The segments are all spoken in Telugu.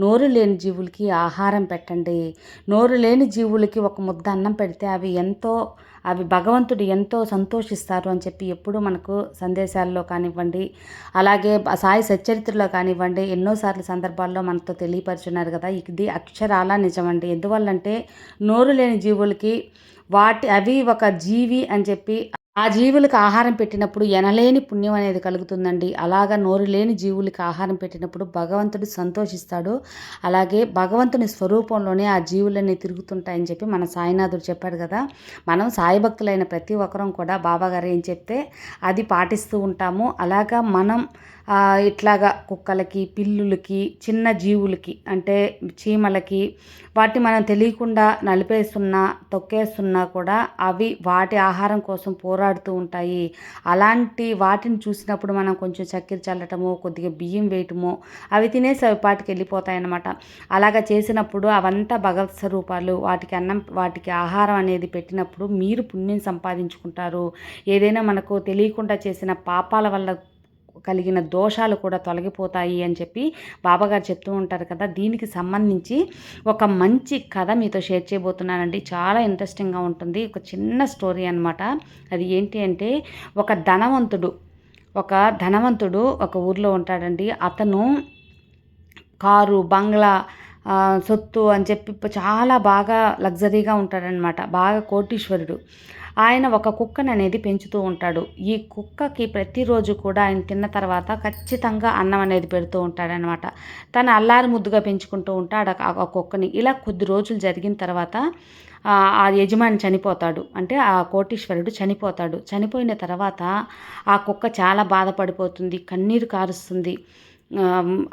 నోరు లేని జీవులకి ఆహారం పెట్టండి. నోరు లేని జీవులకి ఒక ముద్ద అన్నం పెడితే అవి ఎంతో అవి భగవంతుడు ఎంతో సంతోషిస్తారు అని చెప్పి ఎప్పుడూ మనకు సందేశాల్లో కానివ్వండి అలాగే సాయి సచ్చరిత్రలో కానివ్వండి ఎన్నోసార్లు సందర్భాల్లో మనతో తెలియపరుచున్నారు కదా ఇది అక్షరాల నిజమండి. ఎందువల్లంటే నోరు లేని జీవులకి వాటి అవి ఒక జీవి అని చెప్పి ఆ జీవులకు ఆహారం పెట్టినప్పుడు ఎనలేని పుణ్యం అనేది కలుగుతుందండి. అలాగా నోరు లేని జీవులకి ఆహారం పెట్టినప్పుడు భగవంతుడు సంతోషిస్తాడు. అలాగే భగవంతుని స్వరూపంలోనే ఆ జీవులన్నీ తిరుగుతుంటాయని చెప్పి మన సాయినాథుడు చెప్పాడు కదా. మనం సాయి భక్తులైన ప్రతి ఒక్కరం కూడా బాబాగారు ఏం చెప్తే అది పాటిస్తూ ఉంటాము. అలాగా మనం ఇట్లాగా కుక్కలకి పిల్లులకి చిన్న జీవులకి అంటే చీమలకి వాటిని మనం తెలియకుండా నలిపేస్తున్నా తొక్కేస్తున్నా కూడా అవి వాటి ఆహారం కోసం పోరాడుతూ ఉంటాయి. అలాంటి వాటిని చూసినప్పుడు మనం కొంచెం చక్కెర చల్లటము కొద్దిగా బియ్యం వేయటము అవి తినేసి అవి పాటికి వెళ్ళిపోతాయి అన్నమాట అలాగా చేసినప్పుడు అవంతా భగవత్ స్వరూపాలు వాటికి అన్నం వాటికి ఆహారం అనేది పెట్టినప్పుడు మీరు పుణ్యం సంపాదించుకుంటారు. ఏదైనా మనకు తెలియకుండా చేసిన పాపాల వల్ల కలిగిన దోషాలు కూడా తొలగిపోతాయి అని చెప్పి బాబాగారు చెప్తూ ఉంటారు కదా. దీనికి సంబంధించి ఒక మంచి కథ మీతో షేర్ చేయబోతున్నానండి. చాలా ఇంట్రెస్టింగ్గా ఉంటుంది. ఒక చిన్న స్టోరీ అనమాట అది ఏంటి అంటే ఒక ధనవంతుడు ఒక ధనవంతుడు ఒక ఊర్లో ఉంటాడండి. అతను కారు బంగ్లా సొత్తు అని చెప్పి చాలా బాగా లగ్జరీగా ఉంటాడనమాట బాగా కోటీశ్వరుడు. ఆయన ఒక కుక్కను అనేది పెంచుతూ ఉంటాడు. ఈ కుక్కకి ప్రతిరోజు కూడా ఆయన తిన్న తర్వాత ఖచ్చితంగా అన్నం అనేది పెడుతూ ఉంటాడనమాట తన అల్లారి ముద్దుగా పెంచుకుంటూ ఉంటాడు ఆ కుక్కని. ఇలా కొద్ది రోజులు జరిగిన తర్వాత ఆ యజమాని చనిపోతాడు. అంటే ఆ కోటీశ్వరుడు చనిపోతాడు. చనిపోయిన తర్వాత ఆ కుక్క చాలా బాధపడిపోతుంది. కన్నీరు కారుస్తుంది.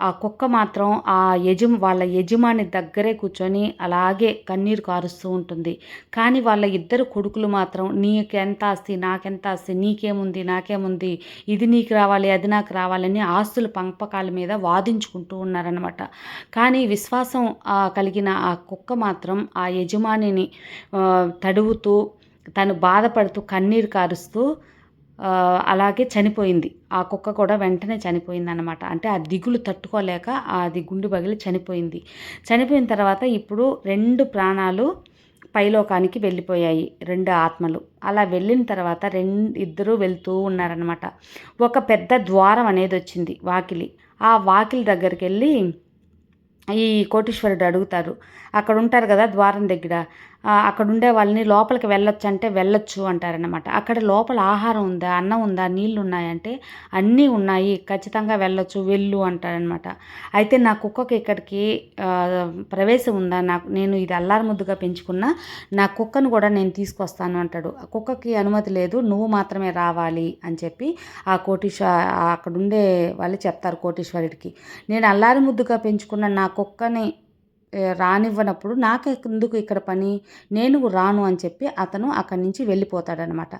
ఆ కుక్క మాత్రం ఆ యజమ వాళ్ళ యజమాని దగ్గరే కూర్చొని అలాగే కన్నీరు కారుస్తూ ఉంటుంది. కానీ వాళ్ళ ఇద్దరు కొడుకులు మాత్రం నీకెంత ఆస్తి నాకెంత ఆస్తి నీకేముంది నాకేముంది ఇది నీకు రావాలి అది నాకు రావాలని ఆస్తుల పంపకాల మీద వాదించుకుంటూ ఉన్నారనమాట కానీ విశ్వాసం కలిగిన ఆ కుక్క మాత్రం ఆ యజమానిని తడువుతూ తను బాధపడుతూ కన్నీరు కారుస్తూ అలాగే చనిపోయింది. ఆ కుక్క కూడా వెంటనే చనిపోయింది అనమాట అంటే ఆ దిగులు తట్టుకోలేక అది గుండు పగిలి చనిపోయింది. చనిపోయిన తర్వాత ఇప్పుడు రెండు ప్రాణాలు పైలోకానికి వెళ్ళిపోయాయి. రెండు ఆత్మలు. అలా వెళ్ళిన తర్వాత రెండు ఇద్దరూ వెళ్తూ ఉన్నారనమాట ఒక పెద్ద ద్వారం అనేది వచ్చింది వాకిలి. ఆ వాకిలి దగ్గరికి వెళ్ళి ఈ కోటీశ్వరుడు అడుగుతారు. అక్కడ ఉంటారు కదా ద్వారం దగ్గర. అక్కడ ఉండే వాళ్ళని లోపలికి వెళ్ళొచ్చు అంటే వెళ్ళొచ్చు అంటారనమాట అక్కడ లోపల ఆహారం ఉందా అన్నం ఉందా నీళ్ళు ఉన్నాయంటే అన్నీ ఉన్నాయి ఖచ్చితంగా వెళ్ళొచ్చు వెళ్ళు అంటారనమాట అయితే నా కుక్కకి ఇక్కడికి ప్రవేశం ఉందా నాకు నేను ఇది అల్లారు ముద్దుగా పెంచుకున్నా నా కుక్కను కూడా నేను తీసుకొస్తాను అంటాడు. కుక్కకి అనుమతి లేదు నువ్వు మాత్రమే రావాలి అని చెప్పి ఆ కోటీశ్వ అక్కడ ఉండే వాళ్ళు చెప్తారు కోటీశ్వరుడికి. నేను అల్లారి ముద్దుగా పెంచుకున్న నా కుక్కని రానివ్వనప్పుడు నాకే ఎందుకు ఇక్కడ పని? నేను రాను అని చెప్పి అతను అక్కడి నుంచి వెళ్ళిపోతాడనమాట.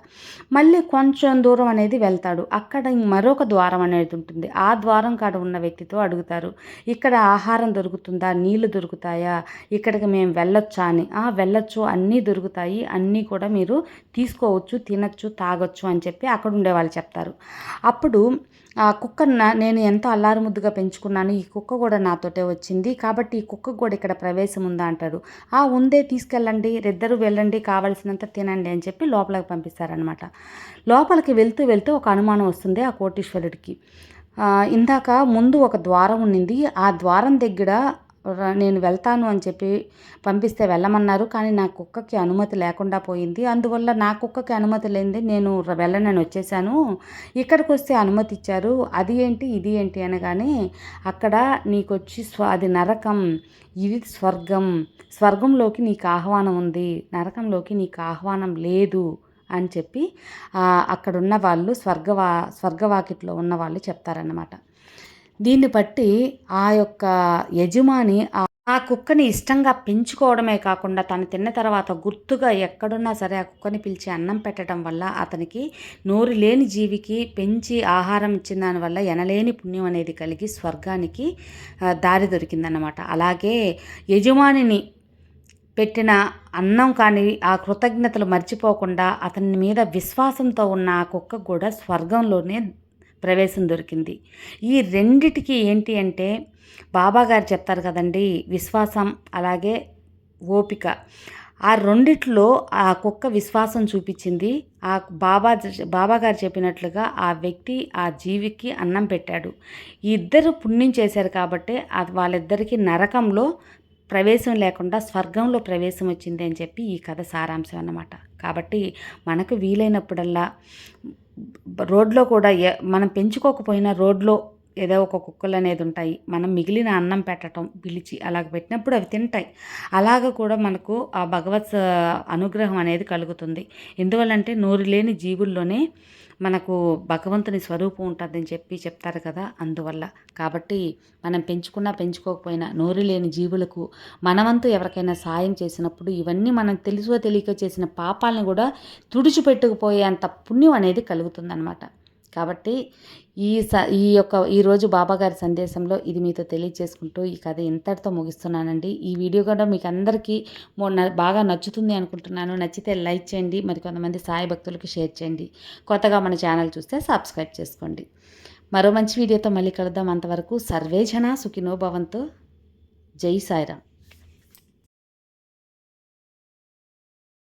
మళ్ళీ కొంచెం దూరం అనేది వెళ్తాడు. అక్కడ మరొక ద్వారం అనేది ఉంటుంది. ఆ ద్వారం కాడ ఉన్న వ్యక్తితో అడుగుతారు ఇక్కడ ఆహారం దొరుకుతుందా? నీళ్ళు దొరుకుతాయా? ఇక్కడికి మేము వెళ్ళొచ్చా? అని. ఆ వెళ్ళొచ్చు. అన్నీ దొరుకుతాయి. అన్నీ కూడా మీరు తీసుకోవచ్చు తినచ్చు తాగొచ్చు అని చెప్పి అక్కడ ఉండే వాళ్ళు చెప్తారు. అప్పుడు ఆ కుక్క నేను ఎంతో అల్లారు ముద్దుగా పెంచుకున్నాను. ఈ కుక్క కూడా నాతోటే వచ్చింది. కాబట్టి ఈ కుక్క కూడా ఇక్కడ ప్రవేశం ఉందా అంటారు. ఆ ఉందే తీసుకెళ్ళండి ఇద్దరు వెళ్ళండి కావలసినంత తినండి అని చెప్పి లోపలికి పంపిస్తారనమాట లోపలికి వెళ్తూ వెళ్తూ ఒక అనుమానం వస్తుంది ఆ కోటీశ్వరుడికి. ఇందాక ముందు ఒక ద్వారం ఉండింది ఆ ద్వారం దగ్గర నేను వెళ్తాను అని చెప్పి పంపిస్తే వెళ్ళమన్నారు. కానీ నా కుక్కకి అనుమతి లేకుండా పోయింది. అందువల్ల నా కుక్కకి అనుమతి లేనిది నేను వెళ్ళనని వచ్చేసాను. ఇక్కడికి వస్తే అనుమతి ఇచ్చారు. అది ఏంటి ఇది ఏంటి అనగానే అక్కడ నీకు వచ్చి స్వ అది నరకం ఇది స్వర్గం స్వర్గంలోకి నీకు ఆహ్వానం ఉంది. నరకంలోకి నీకు ఆహ్వానం లేదు అని చెప్పి అక్కడున్న వాళ్ళు స్వర్గవా స్వర్గవాకిట్లో ఉన్న వాళ్ళు చెప్తారన్నమాట. దీన్ని బట్టి ఆ యొక్క యజమాని ఆ కుక్కని ఇష్టంగా పెంచుకోవడమే కాకుండా తను తిన్న తర్వాత గుర్తుగా ఎక్కడున్నా సరే ఆ కుక్కని పిలిచి అన్నం పెట్టడం వల్ల అతనికి నోరు లేని జీవికి పెంచి ఆహారం ఇచ్చిన దానివల్ల ఎనలేని పుణ్యం అనేది కలిగి స్వర్గానికి దారి దొరికిందన్నమాట. అలాగే యజమానిని పెట్టిన అన్నం కానీ ఆ కృతజ్ఞతలు మర్చిపోకుండా అతని మీద విశ్వాసంతో ఉన్న ఆ కుక్క కూడా స్వర్గంలోనే ప్రవేశం దొరికింది. ఈ రెండిటికి ఏంటి అంటే బాబాగారు చెప్తారు కదండి విశ్వాసం అలాగే ఓపిక. ఆ రెండిట్లో ఆ కుక్క విశ్వాసం చూపించింది. ఆ బాబా బాబాగారు చెప్పినట్లుగా ఆ వ్యక్తి ఆ జీవికి అన్నం పెట్టాడు. ఈ ఇద్దరు పుణ్యం చేశారు కాబట్టి అది వాళ్ళిద్దరికీ నరకంలో ప్రవేశం లేకుండా స్వర్గంలో ప్రవేశం వచ్చింది అని చెప్పి ఈ కథ సారాంశం అన్నమాట. కాబట్టి మనకు వీలైనప్పుడల్లా రోడ్లో కూడా మనం పెంచుకోకపోయినా రోడ్లో ఏదో ఒక కుక్కలు అనేది ఉంటాయి. మనం మిగిలిన అన్నం పెట్టడం పిలిచి అలాగ పెట్టినప్పుడు అవి తింటాయి. అలాగ కూడా మనకు ఆ భగవత్ అనుగ్రహం అనేది కలుగుతుంది. ఎందువల్లంటే నోరు లేని జీవుల్లోనే మనకు భగవంతుని స్వరూపం ఉంటుందని చెప్పి చెప్తారు కదా! అందువల్ల కాబట్టి మనం పెంచుకున్నా పెంచుకోకపోయినా నోరు లేని జీవులకు మనవంతు ఎవరికైనా సాయం చేసినప్పుడు ఇవన్నీ మనం తెలుసో తెలియక చేసిన పాపాలను కూడా తుడిచిపెట్టుకుపోయేంత పుణ్యం అనేది కలుగుతుందన్నమాట. కాబట్టి ఈ స ఈ యొక్క ఈరోజు బాబాగారి సందేశంలో ఇది మీతో తెలియజేసుకుంటూ ఈ కథ ఇంతటితో ముగిస్తున్నానండి. ఈ వీడియో కూడా మీకు అందరికీ బాగా నచ్చుతుంది అనుకుంటున్నాను. నచ్చితే లైక్ చేయండి మరి కొంతమంది సాయి భక్తులకు షేర్ చేయండి. కొత్తగా మన ఛానల్ చూస్తే సబ్స్క్రైబ్ చేసుకోండి. మరో మంచి వీడియోతో మళ్ళీ కలుద్దాం. అంతవరకు సర్వేజన సుఖినోభవంతో జై సాయిరామ్.